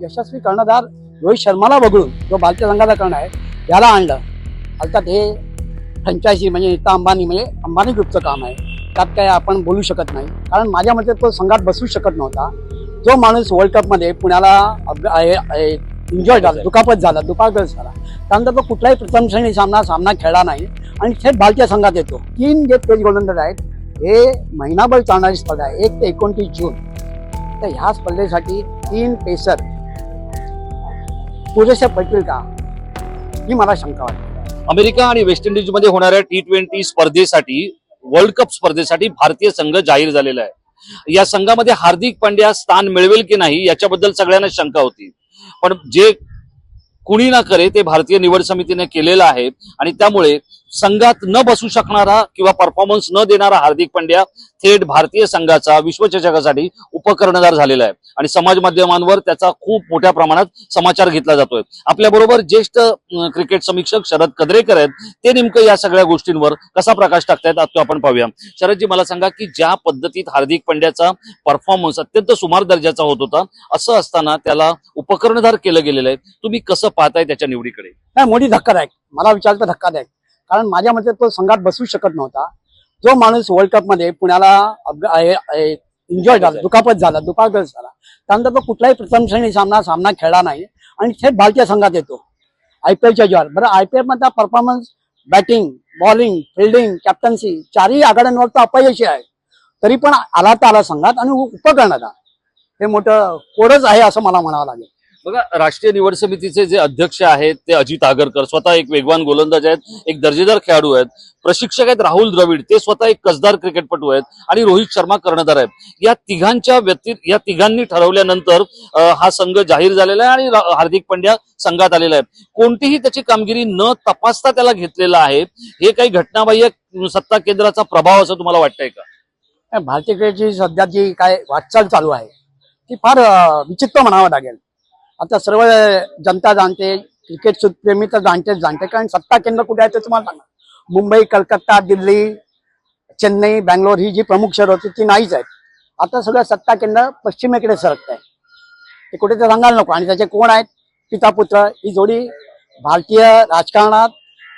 यशस्वी कर्णधार रोहित शर्माला वगळून जो भारतीय संघाचा कर्ण आहे याला आणलं. अर्थात हे फ्रँचायझी म्हणजे नीता अंबानी म्हणजे अंबानी ग्रुपचं काम आहे. त्यात काय आपण बोलू शकत नाही. कारण माझ्या मते तो संघात बसू शकत नव्हता. जो माणूस वर्ल्ड कपमध्ये पुण्याला इंजॉय झाला दुखापत झाला दुखापत झाला त्यानंतर तो कुठलाही प्रथम श्रेणी सामना सामना खेळला नाही. आणि थेट भारतीय संघात येतो. तीन जे तेज गोलंदाज आहेत हे महिनाभर चालणारी स्पर्धा आहे. एक ते एकोणतीस जून. तर ह्या स्पर्धेसाठी तीन पेसर पुरेशा पडतील का? ही मला शंका वाटते. अमेरिका आणि वेस्ट इंडिजमध्ये होणाऱ्या टी ट्वेंटी स्पर्धेसाठी वर्ल्ड कप स्पर्धेसाठी भारतीय संघ जाहीर झालेला आहे. या संघामध्ये हार्दिक पांड्या स्थान मिळवेल की नाही याच्याबद्दल सगळ्यांना शंका होती. पण जे कुणी ना करे ते भारतीय निवड समितीने केलेलं आहे. आणि त्यामुळे संघात न बसू शकणारा किंवा परफॉर्मन्स न देणारा हार्दिक पांड्या थेट भारतीय संघाचा विश्वचषकासाठी उपकर्णधार झालेला आहे. आणि समाज माध्यमांवर त्याचा खूप मोठ्या प्रमाणात समाचार घेतला जातोय. आपल्याबरोबर ज्येष्ठ क्रिकेट समीक्षक शरद कदरेकर आहेत. ते नेमकं या सगळ्या गोष्टींवर कसा प्रकाश टाकतायत आज तो आपण पाहूया. शरदजी मला सांगा की ज्या पद्धतीत हार्दिक पांड्याचा परफॉर्मन्स अत्यंत सुमार दर्जाचा होत होता असं असताना त्याला उपकर्णधार केलं गेलेलं आहे. तुम्ही कसं पाहताय त्याच्या निवडीकडे? नाही मोठी धक्कादायक. मला विचारलं तर धक्कादायक. कारण माझ्या मते तो संघात बसू शकत नव्हता. जो माणूस वर्ल्ड कपमध्ये पुण्याला एन्जॉय झाला दुखापत झाला दुखापत झाला त्यानंतर तो कुठलाही प्रथम श्रेणी सामना सामना खेळला नाही आणि थेट भारतीय संघात येतो. आय पी एलच्या बरं I P एलमधला performance batting bowling fielding captaincy चारही आघाड्यांवर तो अपयशी आहे. तरी पण आला तर आला संघात आणि उपकरणाचा हे मोठं कोडच आहे असं मला म्हणावं लागेल. बघा राष्ट्रीय निवड समितीचे जे अध्यक्ष आहेत ते अजित आगरकर स्वतः एक वेगवान गोलंदाज आहेत एक दर्जेदार खेळाडू आहेत प्रशिक्षक आहेत राहुल द्रविड ते स्वतः एक कसदार क्रिकेटपटू आहेत आणि रोहित शर्मा कर्णधार आहेत. या तिघांच्या व्यक्ती या तिघांनी ठरवल्यानंतर हा संघ जाहीर झालेला आहे आणि हार्दिक पांड्या संघात आलेला आहे. कोणतीही त्याची कामगिरी न तपासता त्याला घेतलेला आहे हे काही घटनाबाह्य सत्ता केंद्राचा प्रभाव असं तुम्हाला वाटतंय का? भारतीय क्रिकेटची सध्या जी काय वाटचाल चालू आहे ती फार विचित्र म्हणावं लागेल. आता सर्व जनता जाणते क्रिकेट प्रेमी तर जाणतेच जाणते. कारण सत्ता केंद्र कुठे आहे ते तुम्हाला सांगा मुंबई कलकत्ता दिल्ली चेन्नई बँगलोर ही जी प्रमुख शहर होती ती नाहीच आहेत. आता सगळं सत्ता केंद्र पश्चिमेकडे सरकत आहे ते कुठे ते सांगायला नको. आणि त्याचे कोण आहेत? पिता पुत्र ही जोडी भारतीय राजकारणात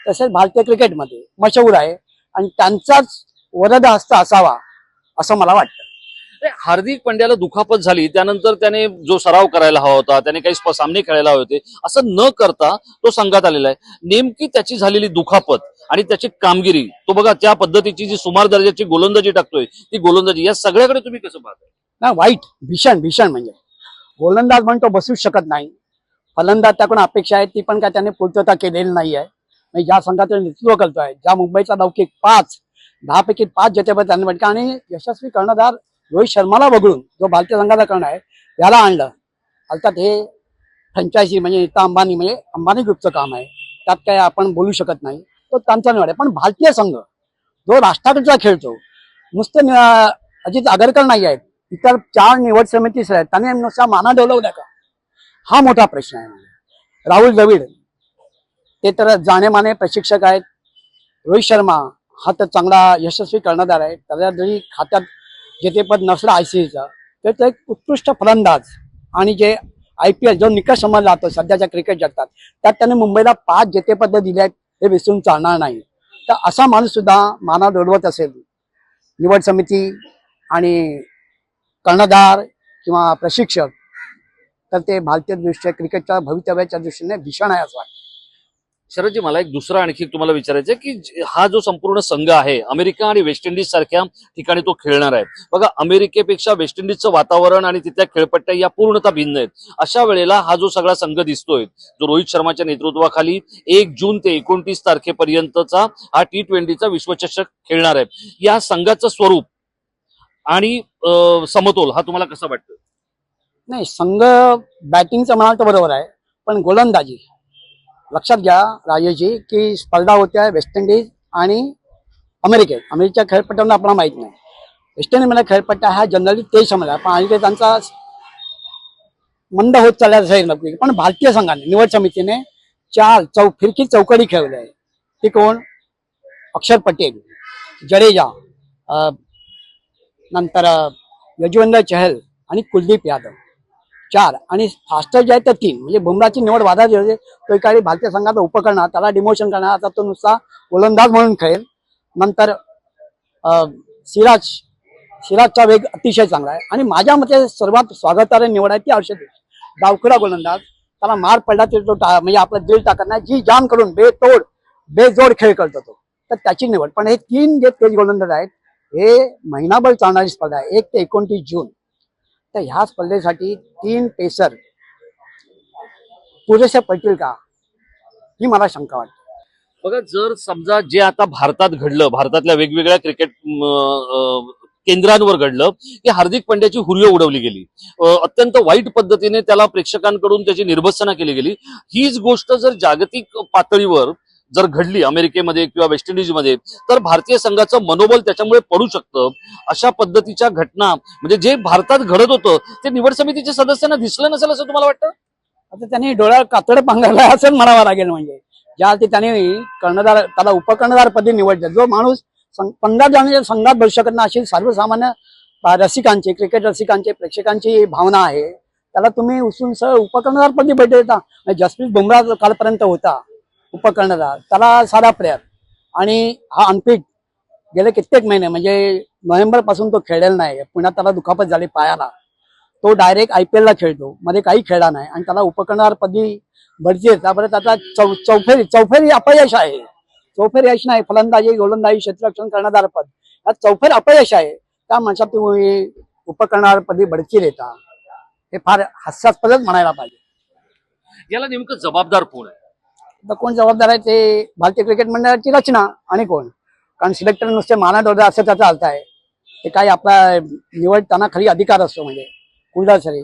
तसेच भारतीय क्रिकेटमध्ये मशहूर आहे. आणि त्यांचाच वरद हस्त असावा असं मला वाटतं. हार्दिक पंड्याला दुखापत झाली त्यानंतर त्याने जो सराव करायला हवा होता त्याने काही स्प- सामने खेळायला हवे होते असं न करता तो संघात आलेला आहे. नेमकी त्याची झालेली दुखापत आणि त्याची कामगिरी तो बघा त्या पद्धतीची जी सुमार दर्जाची गोलंदाजी टाकतोय ती गोलंदाजी या सगळ्याकडे तुम्ही कसं पाहताय? ना वाईट भीषण भीषण म्हणजे. गोलंदाज म्हणतो तो बसूच शकत नाही. फलंदाज त्याकडून अपेक्षा आहे ती पण काय त्याने पूर्तता केलेली नाही आहे. ज्या संघाचं नेतृत्व करतोय ज्या मुंबईचा लौकिक पाच दहा पैकी पाच जतेपद त्यांनी आणि यशस्वी कर्णधार रोहित शर्माला वगळून जो भारतीय संघाचा कर्ण आहे याला आणलं. अर्थात हे फ्रँचायझी म्हणजे नीता अंबानी म्हणजे अंबानी ग्रुपचं काम आहे. त्यात काय आपण बोलू शकत नाही. तो त्यांचा निवड आहे. पण भारतीय संघ जो राष्ट्राकडचा खेळतो नुसतं अजित आगरकर नाही आहेत. इतर चार निवड समितीस आहेत. त्यांनी नुसता माना डोलवल्या का? हा मोठा प्रश्न आहे राहुल द्रविड ते तर जाणेमाने प्रशिक्षक आहेत. रोहित शर्मा हा तर चांगला यशस्वी कर्णधार आहे. त्याला जरी खात्यात जेतेपद नसलं आय सी तर ते एक उत्कृष्ट फलंदाज आणि जे आय पी एल जो निकष समजला जातो सध्याच्या क्रिकेट जगतात त्यात त्याने मुंबईला पाच जेतेपद दिले आहेत हे विसरून चालणार नाही. तर असा माणूस सुद्धा माना डोलवत असेल. निवड समिती आणि कर्णधार किंवा प्रशिक्षक तर ते भारतीय दृष्ट्या क्रिकेटच्या भवितव्याच्या दृष्टीने भीषण आहे असं वाटतं. शरदजी मला एक दुसरा आणखी तुम्हाला विचारायचं आहे की हा जो संपूर्ण संघ आहे अमेरिका आणि वेस्ट इंडिज सारख्या ठिकाणी तो खेळणार आहे. बघा अमेरिकेपेक्षा वेस्ट इंडिजचं वातावरण आणि तिथल्या खेळपट्ट्या या पूर्णतः भिन्न आहेत. अशा वेळेला हा जो सगळा संघ दिसतोय जो रोहित शर्माच्या नेतृत्वाखाली एक जून ते एकोणतीस तारखेपर्यंतचा हा टी ट्वेंटीचा विश्वचषक खेळणार आहे. या संघाचं स्वरूप आणि समतोल हा तुम्हाला कसा वाटतो नाही संघ बॅटिंगचं म्हणाल तर बरोबर आहे पण गोलंदाजी. लक्षात घ्या राजेजी की स्पर्धा होत्या वेस्ट इंडिज आणि अमेरिकेत अमेरिकेच्या खेळपट्ट्यांना आपल्याला माहीत नाही. वेस्ट इंडिजमध्ये खेळपट्ट्या हा जनरली ते समजा पण आणि ते त्यांचा मंद होत चालल्याचं नक्की. पण भारतीय संघाने निवड समितीने चार चौ फिरकी चौकडी खेळवली आहे. ती कोण? अक्षर पटेल जडेजा अं, नंतर अं, यजुवेंद्र चहल आणि कुलदीप यादव. चार. आणि फास्टर जे आहे तर तीन. म्हणजे बुमराची निवड वादाची होते तो एकाळी भारतीय संघाचा उपकरणार त्याला डिमोशन करणार आता तो नुसता गोलंदाज म्हणून खेळेल. नंतर सिराज सिराजचा वेग अतिशय चांगला आहे. आणि माझ्या मते सर्वात स्वागतार्ह निवड आहे ती हर्षद डावखुरा गोलंदाज. त्याला मार पडला तरी तो टा- म्हणजे आपलं दिल टाकत नाही. जी जाम करून बेतोड बेजोड खेळ करतो तो. तर त्याची निवड. पण हे तीन जे तेज गोलंदाज आहेत हे महिनाभर चालणारी स्पर्धा आहे. एक ते एकोणतीस जून. तर ह्या स्पर्धेसाठी तीन पेसर पुरेसे पडतील का? ही मला शंका वाटते. बघा जर समजा जे आता भारतात घडलं भारतातल्या वेगवेगळ्या क्रिकेट केंद्रांवर घडलं की हार्दिक पांड्याची हुर्य उडवली गेली अत्यंत वाईट पद्धतीने त्याला प्रेक्षकांकडून त्याची निर्भसना केली गेली हीच गोष्ट जर जागतिक पातळीवर जर घडली अमेरिकेमध्ये किंवा वेस्ट इंडिजमध्ये तर भारतीय संघाचं मनोबल त्याच्यामुळे पडू शकतं. अशा पद्धतीच्या घटना म्हणजे जे भारतात घडत होतं ते निवड समितीच्या सदस्यांना दिसलं नसेल असं तुम्हाला वाटतं? आता त्यांनी डोळ्यावर कातड पांघरला असं म्हणावं लागेल म्हणजे. ज्या अर्थी कर्णधार त्याला उपकर्णधार पदी निवडलं. जो माणूस पंधरा जणांच्या संघात भरू शकत नाही अशी सर्वसामान्य रसिकांची क्रिकेट रसिकांची प्रेक्षकांची भावना आहे. त्याला तुम्ही उसून सह उपकर्णधार पदी देता. जसप्रीत बुमराह कालपर्यंत होता. उपकर्णधार त्याला सारा प्रेयर आणि हा अनफिट गेले कित्येक महिने म्हणजे नोव्हेंबरपासून तो खेळलेला नाही पुण्यात त्याला दुखापत झाली पायाला. तो डायरेक्ट आय पी एलला खेळतो. मध्ये काही खेळला नाही. आणि त्याला उपकरणार पदी भरती आहे. त्याबरोबर त्याचा चौ चौफेरी चौफेरी अपयश आहे. चौफेर यश नाही. फलंदाजी गोलंदाजी क्षेत्ररक्षण करणारा पद हा चौफेर अपयश आहे. त्या माणसात तुम्ही उपकरणार पदी बडकी देता. हे फार हास्यास्पदच म्हणायला पाहिजे. याला नेमकं जबाबदार कोण आहे? तर कोण जबाबदार आहे ते भारतीय क्रिकेट मंडळाची रचना आणि कोण? कारण सिलेक्टर नुसते माना डोदा असं त्याचा अर्थ आहे. ते काही आपला निवडताना खरी अधिकार असतो म्हणजे. कुलदासरी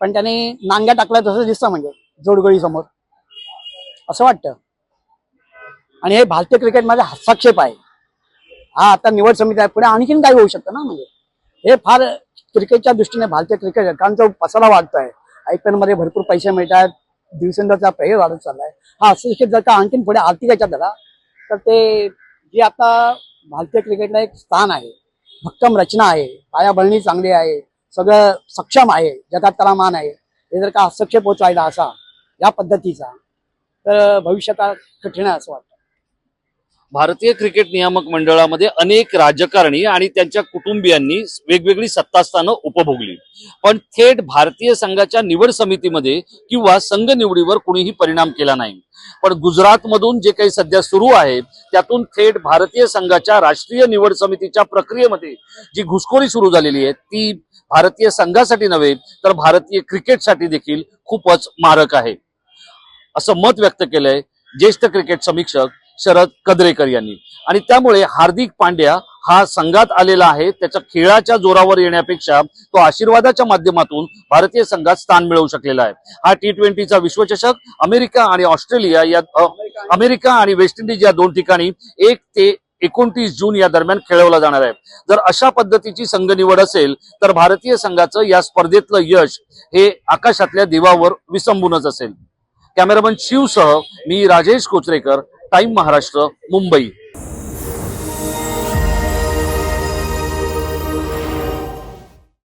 पण त्यांनी नांग्या टाकल्या तसं दिसतं म्हणजे जोडगळी समोर असं वाटतं. आणि हे भारतीय क्रिकेटमध्ये हस्तक्षेप आहे. हा आता निवड समिती आहे. पुढे आणखीन काय होऊ शकतं ना म्हणजे. हे फार क्रिकेटच्या दृष्टीने भारतीय क्रिकेट कारण तो पसारा वाढतोय. आय पी मध्ये भरपूर पैसे मिळतात. दिवसेंदिवसचा पेय वाढत चाललाय. हा हस्तक्षेप जर का आणखीन पुढे आर्थिक याच्यात झाला तर ते जे आता भारतीय क्रिकेटला एक स्थान आहे भक्कम रचना आहे पायाभरणी चांगली आहे सगळं सक्षम आहे जगात त्याला मान आहे हे जर का हस्तक्षेप होत राहिला असा या पद्धतीचा तर भविष्यात कठीण आहे असं वाटतं. भारतीय क्रिकेट नियामक मंडळामध्ये अनेक राजकारणी आणि त्यांच्या कुटुंबियांनी वेगवेगळी सत्तास्थानं उपभोगली. पण थेट भारतीय संघाच्या निवड समितीमध्ये किंवा संघ निवडीवर कुणीही परिणाम केला नाही. पण गुजरातमधून जे काही सध्या सुरू आहे त्यातून थेट भारतीय संघाच्या राष्ट्रीय निवड समितीच्या प्रक्रियेमध्ये जी घुसखोरी सुरू झालेली आहे ती भारतीय संघासाठी नव्हे तर भारतीय क्रिकेटसाठी देखील खूपच मारक आहे. असं मत व्यक्त केलंय ज्येष्ठ क्रिकेट समीक्षक शरद कदरेकर यांनी. आणि त्यामुळे हार्दिक पांड्या हा संघात आलेला आहे. त्याच्या खेळाच्या जोरावर येण्यापेक्षा तो आशीर्वादाच्या माध्यमातून भारतीय संघात स्थान मिळवू शकलेला आहे. हा टी ट्वेंटीचा विश्वचषक अमेरिका आणि ऑस्ट्रेलिया या अमेरिका आणि वेस्ट इंडिज या दोन ठिकाणी एक ते एकोणतीस जून या दरम्यान खेळवला जाणार आहे. जर अशा पद्धतीची संघ निवड असेल तर भारतीय संघाचं या स्पर्धेतलं यश हे आकाशातल्या दिवावर विसंबूनच असेल. कॅमेरामन शिवसह मी राजेश कोचरेकर टाइम महाराष्ट्र मुंबई.